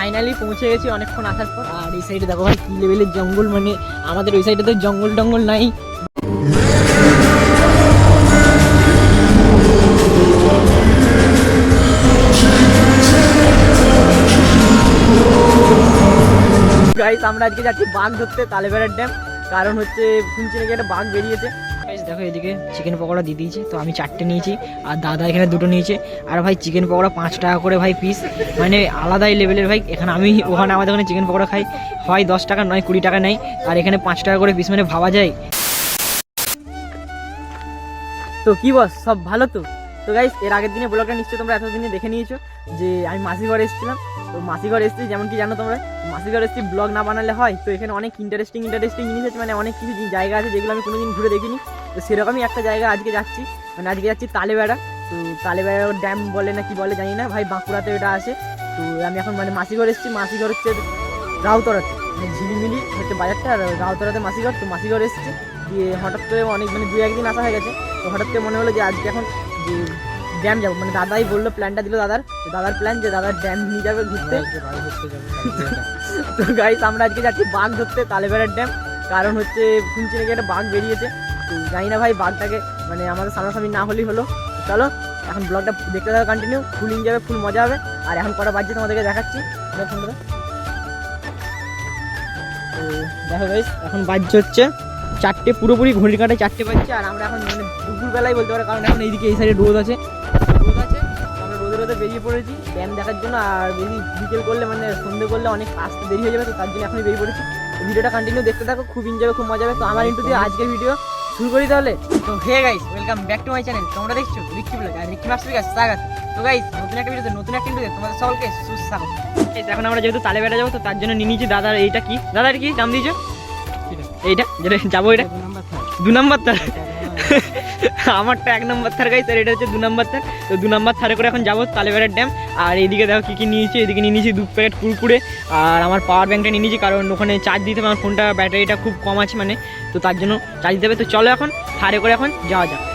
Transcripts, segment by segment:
Finally পৌঁছে গেছি অনেকক্ষণ আসার পর। আর এই সাইডে দেখো ভাই, কি লেভেলের জঙ্গল মানে আমাদের ওই সাইডে তো জঙ্গল টঙ্গল নাই। আমরা আজকে যাচ্ছি বাঘ ধরতে, তালেবেড়ার ড্যাম কারণ হচ্ছে শুনছি নাকি একটা বাঘ বেরিয়েছে। দেখো এদিকে চিকেন পকোড়া দিয়ে দিয়েছে, তো আমি চারটে নিয়েছি, আর দাদা এখানে দুটো নিয়েছে। আর ভাই চিকেন পকোড়া পাঁচ টাকা করে ভাই পিস মানে আলাদাই লেভেলের ভাই, এখানে আমি, ওখানে আমাদের ওখানে চিকেন পকোড়া খাই, হয় দশ টাকা নয়, কুড়ি টাকা নেই, আর এখানে পাঁচ টাকা করে পিস মানে ভাবা যায়। তো কি বস সব ভালো তো? তো গাইস এর আগের দিনে ব্লগটা নিশ্চয়ই তোমরা এতদিনে দেখে নিয়েছো, যে আমি মাসি ঘরে এসেছিলাম। তো মাসি ঘরে এসেছি, যেমন কি জানো তোমরা মাসি ঘরে এসেছি ব্লগ না বানালে হয়, তো এখানে অনেক ইন্টারেস্টিং ইন্টারেস্টিং জিনিস আছে মানে অনেক কিছু জায়গা আছে যেগুলো আমি কোনোদিন ঘুরে দেখিনি। তো সেরকমই একটা জায়গা আজকে যাচ্ছি। মানে আজকে যাচ্ছি তালেবেড়া। তো তালেবেড়া ড্যাম বলে না কি বলে জানি না। ভাই বাঁকুড়াতে এটা আছে। তো আমি এখন মানে মাসি ঘর এসেছি। মাসি ঘর হচ্ছে রাউতরাতে মানে ঝিলিমিলি হচ্ছে বাজারটা আর রাউতরাতে মাসি ঘর তো মাসি ঘর এসেছি। দিয়ে হঠাৎ করে অনেক মানে দু একদিন আসা হয়ে গেছে। তো হঠাৎ করে মনে হলো যে আজকে এখন যে ড্যাম যাব। মানে দাদাই বলল প্ল্যানটা দিল দাদার। দাদার প্ল্যান যে দাদার ড্যাম নিয়ে যাবে ঘুরতে। তো গাইস আমরা আজকে যাচ্ছি বাঘ ধরতে তালেবেড়ার ড্যাম। কারণ হচ্ছে শুনছি নাকি একটা বাঘ বেরিয়েছে। জানি না ভাই বাঘটাকে মানে আমাদের সামনাসামনি না হলেই হলো। চলো, এখন ব্লগটা দেখতে থাকো কন্টিনিউ ফুল যাবে ফুল মজা হবে। আর এখন কটা বাজছে তোমাদেরকে দেখাচ্ছি। দেখো গাইস এখন বাজছে হচ্ছে চারটে, পুরোপুরি ঘড়ির কাঁটায় চারটে বাজছে, আর আমরা এখন মানে দুপুরবেলায় বলতে পারো, কারণ এখন এইদিকে এই সাইডে রোদ আছে। রোদ আছে আমরা রোদে রোদে বেরিয়ে পড়েছি ড্যাম দেখার জন্য, আর বেশি বিকেল করলে মানে সন্ধে করলে অনেক আসতে দেরি হয়ে যাবে, তো তার জন্য এখনই বেরিয়ে পড়েছি। ভিডিওটা কন্টিনিউ দেখতে থাকো, খুব এনজয় খুব মজা হবে। তো আমার ইন্টু দিয়ে আজকের ভিডিও শুরু করি তাহলে? তো hey guys welcome back to my channel তোমরা দেখছ? রিক্কি ব্লগ আর রিক্কি মাস্টার গাছ স্বাগত। তো গাইস নতুন একটা ভিডিওতে নতুন একটা ভিডিওতে তোমাদের সকলকে সুস্বাগত। এই এখন আমরা যেহেতু তালে বেড়া যাব তো তার জন্য নিয়ে নিয়েছি দাদার এইটা কি? দাদার কি? নাম দিয়েছ? এইটা যেটা যাব এটা। দু নাম্বার তার আমারটা এক নম্বর থার গাইছে আর এটা হচ্ছে দু নম্বর থার তো দু নম্বর থারে করে এখন যাব তালেবেড়ার ড্যাম আর এইদিকে দেখো কী কী নিয়েছি, এদিকে নিয়ে নিয়েছি দু প্যাকেট কুরকুরে আর আমার পাওয়ার ব্যাঙ্কটা নিয়ে নিয়েছি, কারণ ওখানে চার্জ দিতে হবে, আমার ফোনটা ব্যাটারিটা খুব কম আছে মানে। তো তার জন্য চার্জ দিতে হবে। তো চলো এখন থারে করে এখন যাওয়া যাক।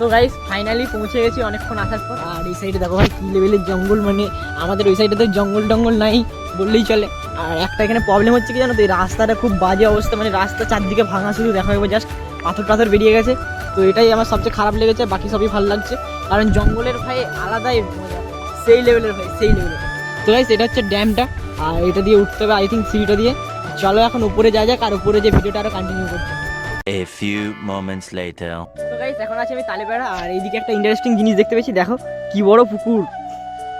তো গাইস ফাইনালি পৌঁছে গেছি অনেকক্ষণ আসার পর। আর এই সাইডে দেখো ভাই, কি লেভেলের জঙ্গল মানে আমাদের ওই সাইডে তো জঙ্গল টঙ্গল নাই বললেই চলে। আর একটা এখানে প্রবলেম হচ্ছে কি জানো তো, এই রাস্তাটা খুব বাজে অবস্থা মানে রাস্তা চারদিকে ভাঙা শুধু দেখা যাবে জাস্ট পাথর টাথর বেরিয়ে গেছে। তো এটাই আমার সবচেয়ে খারাপ লেগেছে, বাকি সবই ভালো লাগছে। কারণ জঙ্গলের ভাই আলাদাই মজা সেই লেভেলের ভাই, সেই লেভেলের তো গাইস এটা হচ্ছে ড্যামটা, আর এটা দিয়ে উঠতে হবে আই থিঙ্ক সিঁড়িটা দিয়ে। চলো এখন উপরে যা যাক, আর উপরে যে ভিডিওটা আরও কন্টিনিউ করছি। A few moments later. তো গাইস এখন আছি আমি তালেপাড়া আর এইদিকে একটা ইন্টারেস্টিং জিনিস দেখতে পেয়েছি, দেখো, কি বড় পুকুর।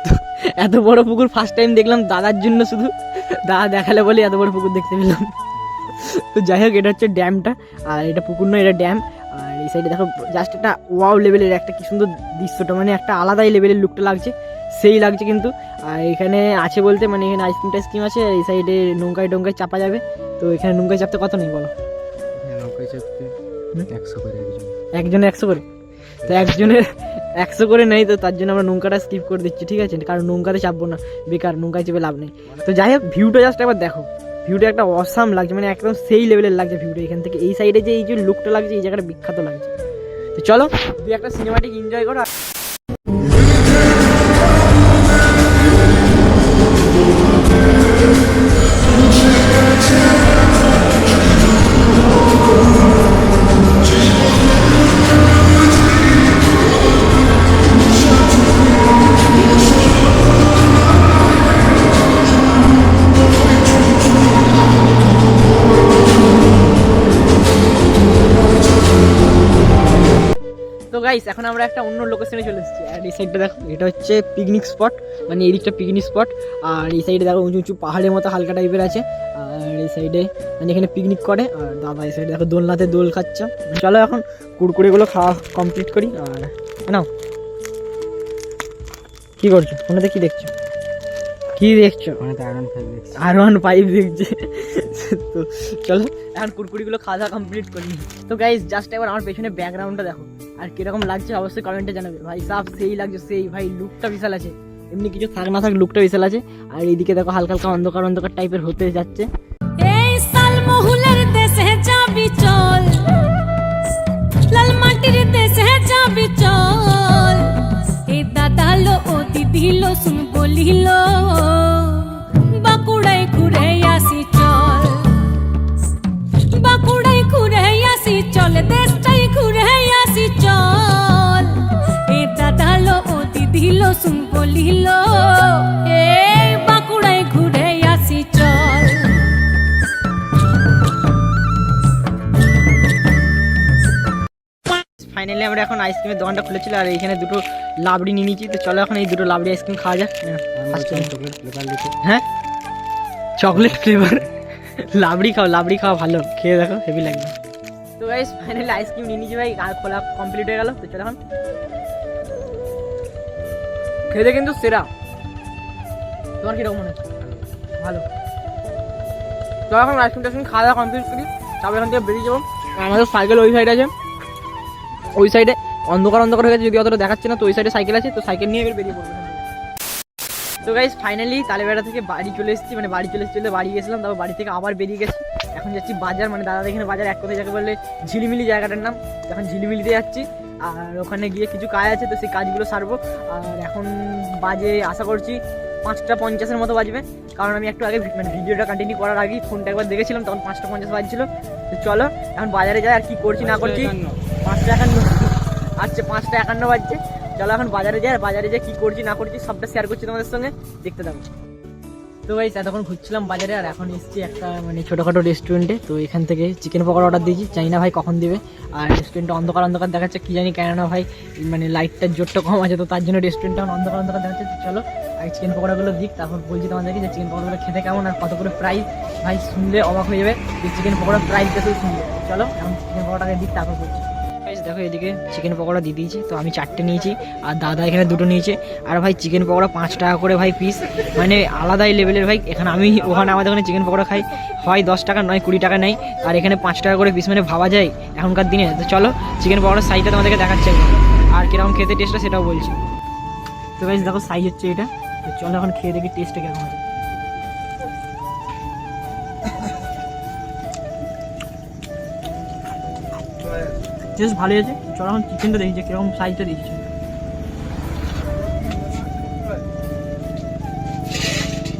এত বড় পুকুর ফার্স্ট টাইম দেখলাম, দাদার জন্য শুধু। দাদা দেখালে বলে এত বড় পুকুর দেখতে পেলাম। তো যাই হোক, এটা হচ্ছে ড্যামটা, আর এটা পুকুর নয়, এটা ড্যাম। আর এই সাইডে দেখো জাস্ট একটা ওয়াও লেভেলের একটা কি সুন্দর দৃশ্যটা মানে একটা আলাদাই লেভেলের লুকটা লাগছে, সেই লাগছে কিন্তু। আর এখানে আছে বলতে মানে এখানে আইসক্রিম টাইসক্রিম আছে এই সাইডে নৌকায় টৌকায় চাপা যাবে। তো এখানে নৌকায় চাপতে কত নেই বলো? একশো করে একজন। একশো করে? তো একজনের একশো করে নেই, তো তার জন্য আমরা নৌকাটা স্কিপ করে দিচ্ছি, ঠিক আছে? কারণ নৌকাতে চাপবো না, বেকার নৌকায় চেপে লাভ নেই। তো যাই হোক ভিউটা জাস্ট একবার দেখো। ভিউটা একটা অসাম লাগছে মানে একদম সেই লেভেলের লাগছে ভিউটা এখান থেকে এই সাইডে যে এই যে লুকটা লাগছে, এই জায়গাটা বিখ্যাত লাগছে। তো চলো তুই একটা সিনেমাটিক এনজয় করো গাইস এখন আমরা একটা অন্য লোকেশনে চলে এসেছি। আর এই সাইডটা দেখো, এটা হচ্ছে পিকনিক স্পট মানে এই দিকটা পিকনিক স্পট আর এই সাইডে দেখো উঁচু উঁচু পাহাড়ের মতো হালকা টাইপের আছে। আর এই সাইডে মানে এখানে পিকনিক করে। আর দাদা এই সাইডে দেখো দোলনাতে দোল খাচ্ছে। চলো এখন কুড়কুড়েগুলো খাওয়া কমপ্লিট করি। আর নাও। কি করছ? ফোনেতে কি দেখছ? কি দেখছ? ফাইভ আর ওয়ান পাইপ দেখছে। তো চলো এখন কুরকুরিগুলো খাওয়া দাওয়া কমপ্লিট করি। তো গাইজ জাস্ট এবার আমার পেছনে ব্যাকগ্রাউন্ডটা দেখো। আর কীরকম লাগছে অবশ্যই কমেন্টে জানাবে। ভাই সাফ সেই লাগছে সেই ভাই লুকটা বিশাল আছে। এমনি কিছু থাক না থাক লুকটা বিশাল আছে। আর এইদিকে দেখো হালকা হালকা অন্ধকার অন্ধকার টাইপের হতে যাচ্ছে। এই সাল মহুলের দেশে যাবি চল। লাল মাটির দেশে যাবি চল। এই দাদা ও দিদি শুন বলিল বলিল এই বাঁকুড়ায় ঘুরে আসি চল। ফাইনালি আমরা এখন আইসক্রিমের দোকানটা খুলেছিল আর এখানে দুটো লাবড়ি নিয়ে নিয়েছি। তো চলো এখন এই দুটো লাবড়ি আইসক্রিম খাওয়া যাক। ফার্স্ট চকলেট ফ্লেভার হ্যাঁ? চকলেট ফ্লেভার লাবড়ি খাও লাবড়ি খাওয়া ভালো। খেয়ে দেখো হেভি লাগবে। তো গাইস ফাইনালি আইসক্রিম নিয়ে নিয়েছি ভাই আর খোলা কমপ্লিট হয়ে গেল। তো চলো এখন। খেতে কিন্তু সেরা। তোমার কীরকম মনে হচ্ছে? ভালো। তো এখন আইসক্রিম টাইসক্রিম খাওয়া দাওয়া কমপ্লিট করি। তারপর এখান থেকে বেরিয়ে যাব। আমাদের সাইকেল ওই সাইডে আছে। ওই সাইডে অন্ধকার অন্ধকার হয়ে গেছে, যদি অতটা দেখাচ্ছে না, তো ওই সাইডে সাইকেল আছে, তো সাইকেল নিয়ে এবার বেরিয়ে পড়ব। তো গাইজ ফাইনালি তালেবেড়া থেকে বাড়ি চলে এসেছি মানে বাড়ি চলে এসেছি বাড়ি গেছিলাম, তারপর বাড়ি থেকে আবার বেরিয়ে গেছি। এখন যাচ্ছি বাজার মানে দাদা এখানে বাজার, এক কথায় যাকে বলে ঝিলিমিলি জায়গাটার নাম। এখন ঝিলিমিলিতে যাচ্ছি। আর ওখানে গিয়ে কিছু কাজ আছে তো সেই কাজগুলো সারবো। আর এখন বাজে আশা করছি পাঁচটা পঞ্চাশের মতো বাজবে। কারণ আমি একটু আগে মানে ভিডিওটা কন্টিনিউ করার আগেই ফোনটা একবার দেখেছিলাম তখন পাঁচটা পঞ্চাশ বাজছিল। তো চলো এখন বাজারে যাই আর কি করছি না করছি। পাঁচটা একান্ন। আচ্ছা পাঁচটা একান্ন বাজছে। চলো এখন বাজারে যাই আর বাজারে যাই কি করছি না করছি সবটা শেয়ার করছি তোমাদের সঙ্গে। দেখতে থাকো। তো ভাই এতক্ষণ ঘুরছিলাম বাজারে আর এখন এসেছি একটা মানে ছোটোখাটো রেস্টুরেন্টে তো এখান থেকে চিকেন পকোড়া অর্ডার দিয়েছি। জানি না ভাই কখন দিবে। আর রেস্টুরেন্টটা অন্ধকার অন্ধকার দেখাচ্ছে, কী জানি কেন না ভাই মানে লাইটটার জোরটা কম আছে, তো তার জন্য রেস্টুরেন্টটা এখন অন্ধকার অন্ধকার দেখাচ্ছে। চলো, আগে চিকেন পকোড়াগুলো দিক, তারপর বলছি তোমাদেরকে যে চিকেন পকোড়াগুলো খেতে কেমন আর কত করে প্রাইস ভাই, শুনলে অবাক হয়ে যাবে যে চিকেন পকোড়ার প্রাইসটা শুনবে চলো, এখন চিকেন পকোড়াটাকে দিক, তারপর বলছি। দেখো এদিকে চিকেন পকোড়া দিয়ে দিয়েছে, তো আমি চারটে নিয়েছি, আর দাদা এখানে দুটো নিয়েছে। আর ভাই চিকেন পকোড়া পাঁচ টাকা করে ভাই পিস মানে আলাদাই লেভেলের ভাই, এখানে আমি, ওখানে আমাদের ওখানে চিকেন পকোড়া খাই, হয় দশ টাকা, নয় কুড়ি টাকা নেয় আর এখানে পাঁচ টাকা করে পিস মানে ভাবা যায় এখনকার দিনে। তো চলো চিকেন পকোড়ার সাইজটা তোমাদেরকে দেখাচ্ছে আর কীরকম খেতে টেস্টটা সেটাও বলছি। তো ভাই দেখো সাইজ হচ্ছে এটা চলো এখন খেয়ে দেখি টেস্টটা কেমন আছে টেস্ট ভালোই আছে চলো এখন চিকেনটা দেখি যে কীরকম সাইজটা দিচ্ছে।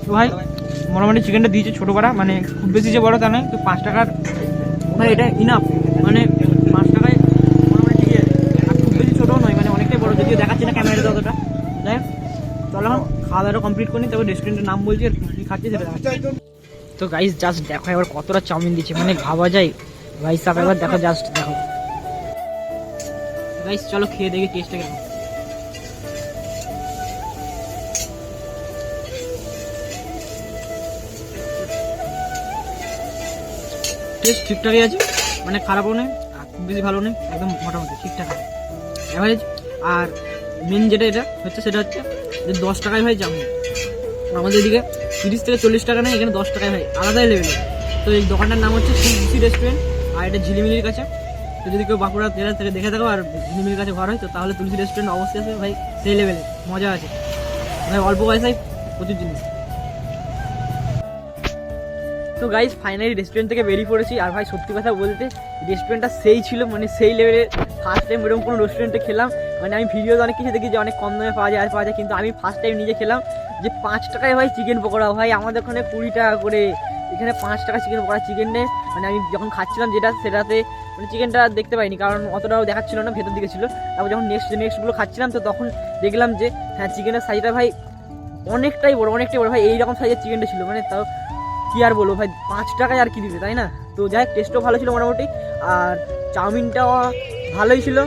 তো ভাই, মোটামুটি চিকেনটা দিয়েছে ছোটো পাড়া মানে খুব বেশি যে বড় তা নয়, তো পাঁচ টাকার, ভাই, এটা ইনাফ মানে পাঁচ টাকায় মোটামুটি ঠিকই আছে খুব বেশি ছোটোও নয় মানে অনেকটাই বড়, যদিও দেখাচ্ছে না ক্যামেরাতে অতটা। যাই চলো এখন খাওয়া দাওয়া কমপ্লিট করি তারপর রেস্টুরেন্টের নাম বলছি আর কী খাচ্ছি সেটা তো গাইস জাস্ট দেখো, এবার কতটা চাউমিন দিচ্ছে মানে ভাবা যায়। গাইস সাহেব একবার দেখো জাস্ট দেখো। গাইস চলো খেয়ে দেখি টেস্টটা কেমন। টেস্ট ঠিকঠাকই আছে মানে খারাপও নেই, আর বেশি ভালো নেই, একদম মোটামুটি ঠিকঠাক অ্যাভারেজ আর মেন যেটা এটা হচ্ছে সেটা হচ্ছে যে দশ টাকায় হয় চাউমিন আমাদের এদিকে তিরিশ থেকে চল্লিশ টাকা নেই, এখানে দশ টাকায় হয়, আলাদাই লেভেলে তো এই দোকানটার নাম হচ্ছে সুসি রেস্টুরেন্ট আর এটা ঝিলিমিলির কাছে। তো যদি কেউ বাঁকুড়া জেলা থেকে দেখে থাকো আর ঝিলিমিলির কাছে ঘর হয়, তো তাহলে তুলসী রেস্টুরেন্ট অবশ্যই আছে ভাই, সেই লেভেলে মজা আছে। ভাই অল্প পয়সায় প্রচুর জিনিস। তো গাইজ ফাইনালি রেস্টুরেন্ট থেকে বেরিয়ে পড়েছি। আর ভাই, সত্যি কথা বলতে রেস্টুরেন্টটা সেই ছিল মানে সেই লেভেলের ফার্স্ট টাইম এরকম কোনো রেস্টুরেন্টে খেলাম। মানে আমি ভিডিওতে অনেক কিছু দেখি যে অনেক কম দামে পাওয়া যায়, আর পাওয়া যায়, কিন্তু আমি ফার্স্ট টাইম নিজে খেলাম যে পাঁচ টাকায় ভাই চিকেন পকোড়া। ভাই, আমাদের ওখানে কুড়ি টাকা করে, এখানে পাঁচ টাকা চিকেন পকোড়া চিকেন নেই। মানে আমি যখন খাচ্ছিলাম যেটা, সেটাতে মানে চিকেনটা দেখতে পাইনি, কারণ অতটাও দেখাচ্ছিল না, ভেতর দিকে ছিল। তারপর যখন নেক্সট নেক্সটগুলো খাচ্ছিলাম, তো তখন দেখলাম যে হ্যাঁ চিকেনের সাইজটা ভাই অনেকটাই বড় অনেকটাই বড়। ভাই, এইরকম সাইজের চিকেনটা ছিল মানে তাও কি আর বলব, ভাই, পাঁচ টাকায় আর কি দিবে, তাই না? তো যাই হোক টেস্টও ভালো ছিল মোটামুটি, আর চাউমিনটাও ভালোই ছিল।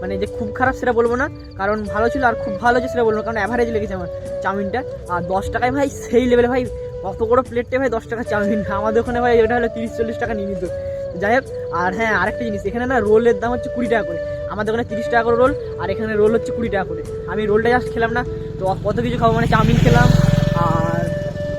মানে যে খুব খারাপ সেটা বলব না, কারণ ভালো ছিল আর খুব ভালো হচ্ছে সেটা বলব না, কারণ অ্যাভারেজ লেগেছে আমার চাউমিনটা। আর দশ টাকায় ভাই, সেই লেভেলে ভাই কত বড় প্লেটটা ভাই দশ টাকা চাউমিন আমাদের ওখানে ভাই ওটা হলো তিরিশ চল্লিশ টাকা নিয়ে নিত। যাই হোক আর হ্যাঁ আরেকটা জিনিস এখানে না রোলের দাম হচ্ছে কুড়ি টাকা করে। আমাদের ওখানে তিরিশ টাকা করে রোল আর এখানে রোল হচ্ছে কুড়ি টাকা করে। আমি রোলটা জাস্ট খেলাম না তো কত কিছু খাব মানে চাউমিন খেলাম আর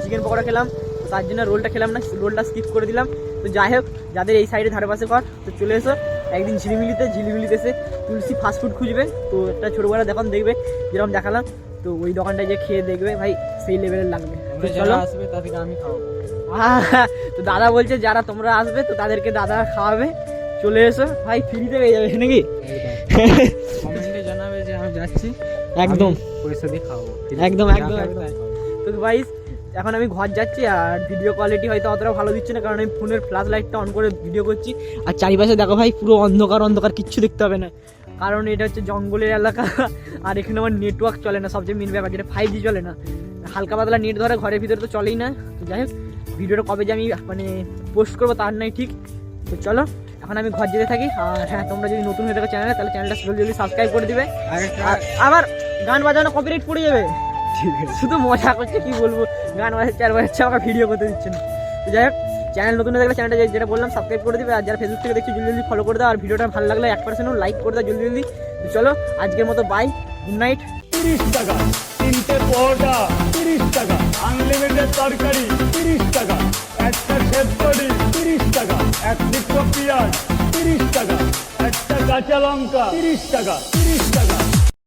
চিকেন পকোড়া খেলাম তার জন্য রোলটা খেলাম না রোলটা স্কিপ করে দিলাম। তো যাই হোক যাদের এই সাইডে ধারে পাশে ঘর তো চলে এসো একদিন ঝিলিমিলিতে ঝিলিমিলিতে এসে তুলসী ফাস্টফুড খুঁজবে। তো একটা ছোটোবেলা দোকান দেখবে যেরকম দেখালাম তো ওই দোকানটায় যে খেয়ে দেখবে ভাই সেই লেভেলের লাগবে। চলো। আসবে তাদেরকে আমি খাওয়াবো। তো দাদা বলছে যারা তোমরা আসবে তো তাদেরকে দাদা খাওয়াবে। চলে এসো। ভাই ফ্রিতে পেয়ে যাবে নাকি? কমেন্টে জানাবে যে আমি যাচ্ছি। একদম। পয়সা দিয়ে খাওয়াবো। একদম, একদম, একদম। তো ভাই এখন আমি ঘর যাচ্ছি আর ভিডিও কোয়ালিটি হয়তো অতটা ভালো দিচ্ছে না কারণ আমি ফোনের ফ্ল্যাশ লাইটটা অন করে ভিডিও করছি। আর চারিপাশে দেখো ভাই পুরো অন্ধকার অন্ধকার কিচ্ছু দেখতে হবে না। কারণ এটা হচ্ছে জঙ্গলের এলাকা আর এখানে আমার নেটওয়ার্ক চলে না। সবচেয়ে মেন ব্যাপার যেটা ফাইভ জি চলে না। হালকা পাতলা নেট ধরে ঘরের ভিতরে তো চলেই না। তো যাই হোক ভিডিওটা কবে যে আমি মানে পোস্ট করব তার নাই ঠিক। তো চলো এখন আমি ঘর যেতে থাকি। আর হ্যাঁ তোমরা যদি নতুন হয়ে থাকো চ্যানেলে তাহলে চ্যানেলটা জলদি জলদি সাবস্ক্রাইব করে দিবে। আবার গান বাজানো কপিরাইট পড়ে যাবে। ঠিক আছে। শুধু মজা করছে কি বলব? গান বাজাচ্ছে আর বাজাচ্ছে আমাকে ভিডিও করতে দিচ্ছে না। তো যাই হোক চ্যানেল নতুন হয়ে থাকলে চ্যানেলটা যেটা বললাম সাবস্ক্রাইব করে দিবে। আর যারা ফেসবুক থেকে দেখছি জলদি জলদি ফলো করে দাও। আর ভিডিওটা ভালো লাগলে এক পার্সেন্টও লাইক করে দাও জলদি জলদি। তো চলো আজকের মতো বাই গুড নাইট তিরিশ টাকা। তিনটে পরোটা, তিরিশ টাকা। আনলিমিটেড তরকারি, তিরিশ টাকা। একটা সেদ্ধরি তিরিশ টাকা। এক লিটার পেঁয়াজ, তিরিশ টাকা। একটা কাঁচা লঙ্কা, তিরিশ টাকা তিরিশ টাকা।